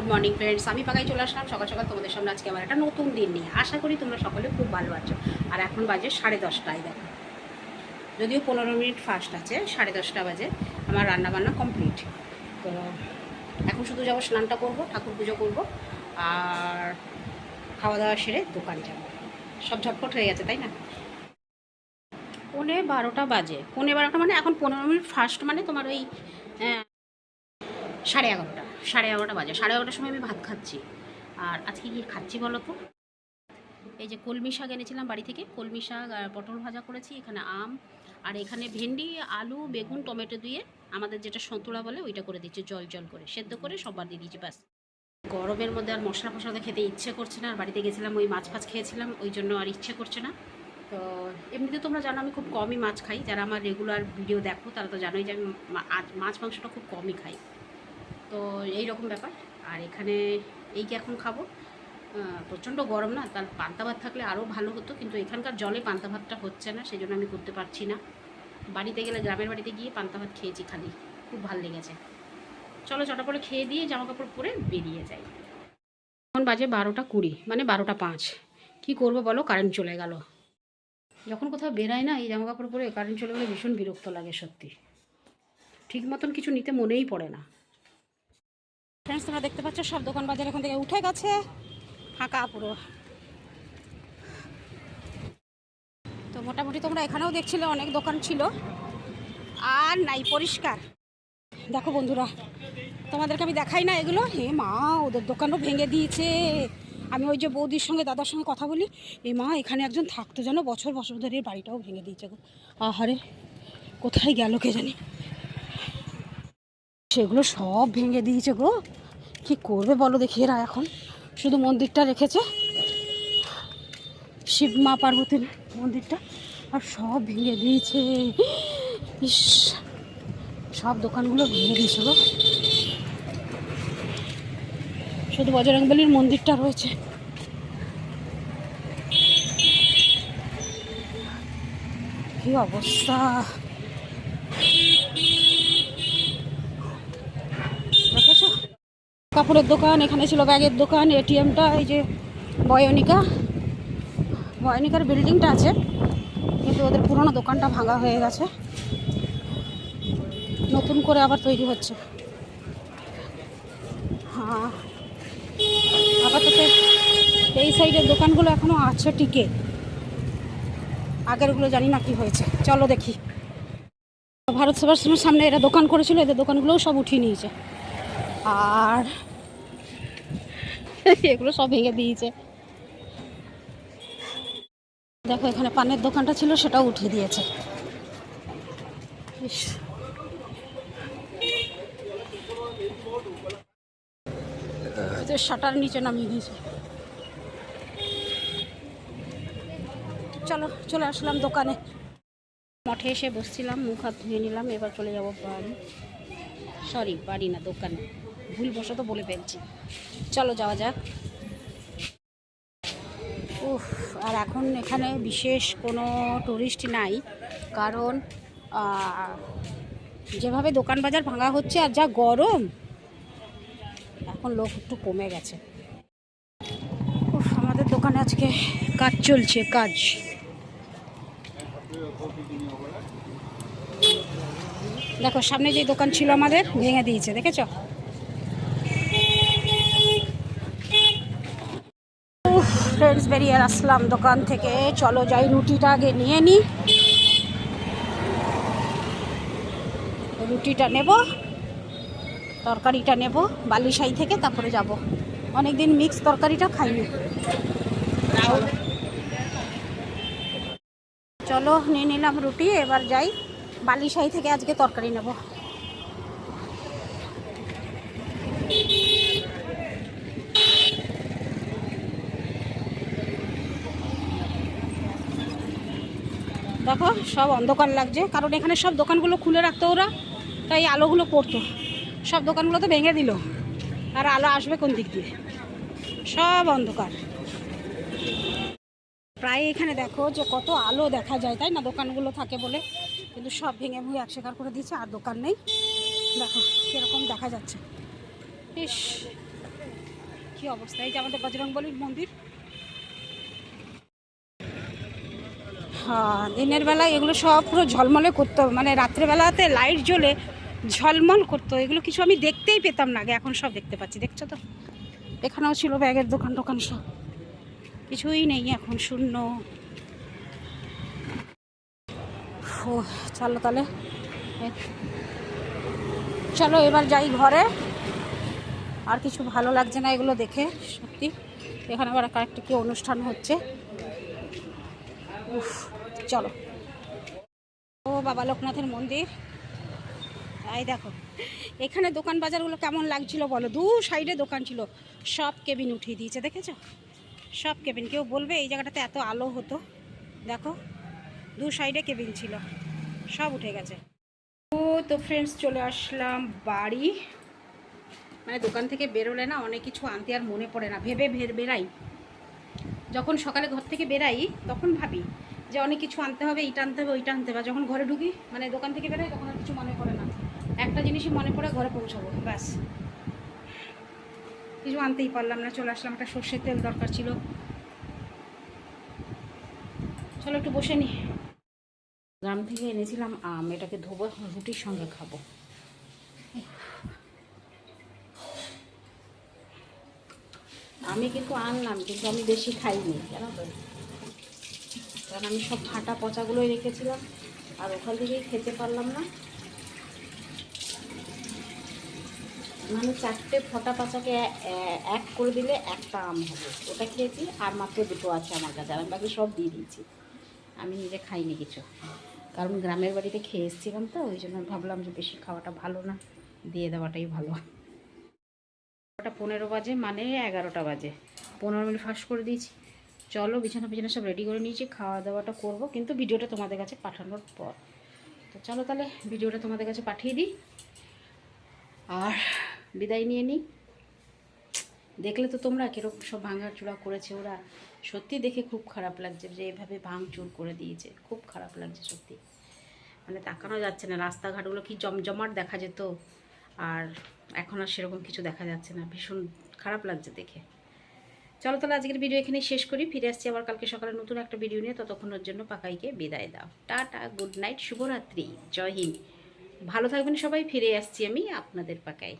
Good morning friends আমি পাকাই চলে আসলাম। সকাল সকাল তোমাদের সামনে আজকে আমার একটা নতুন দিন নিয়ে। আশা করি তোমরা সকলে খুব ভালো আছো। আর এখন বাজে সাড়ে দশটায় দেখো। যদিও পনেরো মিনিট ফার্স্ট আছে, সাড়ে দশটা বাজে। আমার রান্নাবান্না কমপ্লিট তো এখন শুধু যাব, স্নানটা করব, ঠাকুর পুজো করব, আর খাওয়া দাওয়া সেরে দোকান যাব। সব ঝটপট হয়ে গেছে, তাই না? পৌনে বারোটা বাজে। পৌনে বারোটা মানে এখন পনেরো মিনিট ফার্স্ট মানে তোমার ওই সাড়ে এগারোটা। সাড়ে এগারোটা বাজে। সাড়ে এগারোটার সময় আমি ভাত খাচ্ছি। আর আজকে কি খাচ্ছি বলো তো? এই যে কলমি শাক এনেছিলাম বাড়ি থেকে। কলমি শাক আর পটল ভাজা করেছি, এখানে আম, আর এখানে ভেন্ডি, আলু, বেগুন, টমেটো দিয়ে আমাদের যেটা সন্তুলা বলে ওইটা করে দিচ্ছি, জল জল করে। সেদ্ধ করে সবার দিয়ে দিচ্ছি ব্যাস। গরমের মধ্যে আর মশলা ফসলা খেতে ইচ্ছে করছে না। আর বাড়িতে গেছিলাম, ওই মাছ ফাছ খেয়েছিলাম, ওই জন্য আর ইচ্ছে করছে না। তো এমনিতে তোমরা জানো আমি খুব কমই মাছ খাই। যারা আমার রেগুলার ভিডিও দেখো, তারা তো জানোই যে আমি মাছ, মাংসটা খুব কমই খাই। তো এই রকম ব্যাপার। আর এখানে এই কি এখন খাব? প্রচণ্ড গরম না, তার পান্তা ভাত থাকলে আরও ভালো হতো, কিন্তু এখানকার জলে পান্তা ভাতটা হচ্ছে না সেই জন্য আমি করতে পারছি না। বাড়িতে গেলে, গ্রামের বাড়িতে গিয়ে পান্তা ভাত খেয়েছি খালি, খুব ভালো লেগেছে। চলো চটা করে খেয়ে দিয়ে জামা কাপড় পরে বেরিয়ে যাই। এখন বাজে বারোটা কুড়ি মানে বারোটা পাঁচ। কী করব বলো, কারেন্ট চলে গেল। যখন কোথাও বেরায় না, এই জামা কাপড় পরে কারেন্ট চলে গেলে ভীষণ বিরক্ত লাগে সত্যি। ঠিক মতন কিছু নিতে মনেই পড়ে না। ফ্রেন্ডস তোমরা দেখতে পাচ্ছ সব দোকান বাজার এখান থেকে উঠে গেছে। ফাঁকা পুরো। তো মোটামুটি তোমরা এখানেও দেখছিলে অনেক দোকান ছিল। আর নাই, পরিষ্কার। দেখো বন্ধুরা, তোমাদেরকে আমি দেখাই না এগুলো। হে মা, ওদের দোকানও ভেঙে দিয়েছে। আমি ওই যে বৌদির সঙ্গে, দাদার সঙ্গে কথা বলি, এ মা, এখানে একজন থাকতো যেন, বছর বছর ধরে বাড়িটাও ভেঙে দিয়েছে গো। আহারে, কোথায় গেল কে জানি? সেগুলো সব ভেঙে দিয়েছে গো। কি করবে বলো দেখি এরা এখন? শুধু মন্দিরটা রেখেছে। শিব মা পার্বতীর মন্দিরটা আর সব ভেঙে দিয়েছে। ইস, সব দোকানগুলো ভেঙে দিয়েছে গো। শুধু বজরংবলির মন্দিরটা রয়েছে। কি অবস্থা দেখেছ কাপড়ের দোকান, এখানে ছিল ব্যাগের দোকান, এটিএমটা, এই যে বয়নিকা। বয়নিকার বিল্ডিংটা আছে, কিন্তু ওদের পুরোনো দোকানটা ভাঙা হয়ে গেছে। নতুন করে আবার তৈরি হচ্ছে। হ্যাঁ। আপাতত এই সাইডের দোকানগুলো এখনও আছে টিকে। আগেরগুলো জানি না কি হয়েছে। চলো দেখি। ভারত সেবাশ্রমের সামনে এরা দোকান করেছিল, এদের দোকানগুলোও সব উঠিয়ে নিয়েছে। আর এগুলো সব ভেঙে দিয়েছে। দেখো, এখানে পানের দোকানটা ছিল সেটাও উঠিয়ে দিয়েছে। শাটার নিচে নামিয়ে দিয়েছে। চলো, চলে আসলাম দোকানে। মঠে এসে বসছিলাম, মুখ হাত ধুয়ে নিলাম, এবার চলে যাব বাড়ি। সরি, বাড়ি না, দোকানে। ভুল বসত বলে ফেলছি। চলো যাওয়া যাক। উফ, আর এখন এখানে বিশেষ কোনো টুরিস্ট নাই। কারণ যেভাবে দোকান বাজার ভাঙা হচ্ছে আর যা গরম, এখন লোক একটু কমে গেছে। উফ, আমাদের দোকানে আজকে কাজ চলছে, কাজ। দেখো, সামনে যে দোকান ছিল আমাদের, ভেঙে দিয়েছে, দেখেছ ফ্রেন্ডস বেরিয়ে আসলাম দোকান থেকে। চলো যাই, রুটিটা আগে নিয়ে নিই রুটিটা নেব, তরকারিটা নেব বালিশাই থেকে তারপরে যাব। অনেক দিন মিক্স তরকারিটা খাইনি। চলো। নিয়ে নিলাম রুটি, এবার যাই। বালিশাই থেকে আজকে তরকারি নেব। দেখো, সব অন্ধকার লাগছে। কারণ এখানে সব দোকানগুলো খুলে রাখতো ওরা, তাই আলোগুলো পড়তো। সব দোকানগুলো তো ভেঙে দিল। আর আলো আসবে কোন দিক দিয়ে? সব অন্ধকার। প্রায় এখানে দেখো যে কত আলো দেখা যায়, তাই না? দোকানগুলো থাকে বলে। কিন্তু সব ভেঙে ভেঙে একশেকার করে দিয়েছে, আর দোকান নেই। দেখো, কীরকম দেখা যাচ্ছে। ইস, কি অবস্থা। এই যে আমাদের বজরংবলীর মন্দির। দিনের বেলা এগুলো সব পুরো ঝলমলে করতো মানে রাত্রেবেলাতে লাইট জ্বলে ঝলমল করতো এগুলো কিছু আমি দেখতেই পেতাম না আগে, এখন সব দেখতে পাচ্ছি। দেখছ তো? এখানেও ছিল ব্যাগের দোকান টোকান সব। কিছুই নেই, এখন শূন্য। ও চলো তাহলে। চলো, এবার যাই ঘরে। আর কিছু ভালো লাগছে না এগুলো দেখে, সত্যি। এখানে আবার একটা কি অনুষ্ঠান হচ্ছে। উফ, চলো। ও বাবা লোকনাথের মন্দির। তাই দেখো এখানে দোকান বাজারগুলো কেমন লাগছিল বলো? দু সাইডে দোকান ছিল সব কেবিন উঠিয়ে দিয়েছে দেখেছ? সব কেবিন কেউ বলবে এই জায়গাটাতে এত আলো হতো? দেখো দু সাইডে কেবিন ছিল সব উঠে গেছে। ও তো ফ্রেন্ডস চলে আসলাম বাড়ি। মানে দোকান থেকে বেরোলে না অনেক কিছু আনতে আর মনে পড়ে না ভেবে ভের বেরাই। যখন সকালে ঘর থেকে বেরাই, তখন ভাবি যে অনেক কিছু আনতে হবে এইটা আনতে হবে, ওইটা আনতে হবে। যখন ঘরে ঢুকি মানে দোকান থেকে বেরোই, তখন আর কিছু মনে পড়ে না। একটা জিনিসই মনে পড়ে, ঘরে পৌঁছাবো, ব্যাস। কিছু আনতেই পারলাম না, চলে আসলাম, একটা সর্ষের তেল দরকার ছিল। চলো একটু বসে নি। গ্রাম থেকে এনেছিলাম আম, এটাকে ধোবো রুটির সঙ্গে খাব। আমি কিন্তু আনলাম, কিন্তু আমি বেশি খাইনি জানো তো কারণ আমি সব ফাটা পচাগুলোই রেখেছিলাম, আর ওখান থেকেই খেতে পারলাম না। মানে চারটে ফটা পাচাকে এক করে দিলে একটা আম হবে। ওটা খেয়েছি, আর মাত্র দুটো আছে আমার কাছে, আর আমি বাকি সব দিয়ে দিয়েছি। আমি নিজে খাইনি কিছু। কারণ গ্রামের বাড়িতে খেয়ে এসেছিলাম তো, ওই জন্য ভাবলাম যে বেশি খাওয়াটা ভালো না, দিয়ে দেওয়াটাই ভালো। ওটা পনেরো বাজে মানে এগারোটা বাজে। পনেরো মিনিট ফাস্ট করে দিয়েছি। চলো, বিছানা বিছানা সব রেডি করে নিয়েছি খাওয়া দাওয়াটা করব, কিন্তু ভিডিওটা তোমাদের কাছে পাঠানোর পর। তো চলো তাহলে, ভিডিওটা তোমাদের কাছে পাঠিয়ে দিই। আর বিদায় নিয়ে নিই। দেখলে তো তোমরা কীরকম সব ভাঙার চূড়া করেছে ওরা। সত্যি দেখে খুব খারাপ লাগছে যে এভাবে ভাঙচুর করে দিয়েছে। খুব খারাপ লাগছে সত্যি। মানে তাকানো যাচ্ছে না, রাস্তাঘাটগুলো কি জমজমাট দেখা যেত। আর এখন আর সেরকম কিছু দেখা যাচ্ছে না। ভীষণ খারাপ লাগছে দেখে। চলো তাহলে আজকের ভিডিও এখানে শেষ করি। ফিরে আসছি আবার কালকে সকালে নতুন একটা ভিডিও নিয়ে। ততক্ষণের জন্য পাকাইকে বিদায় দাও। টাটা গুড নাইট শুভরাত্রি, জয় হিন্দ। ভালো থাকবেন সবাই। ফিরে আসছি আমি আপনাদের পাকাই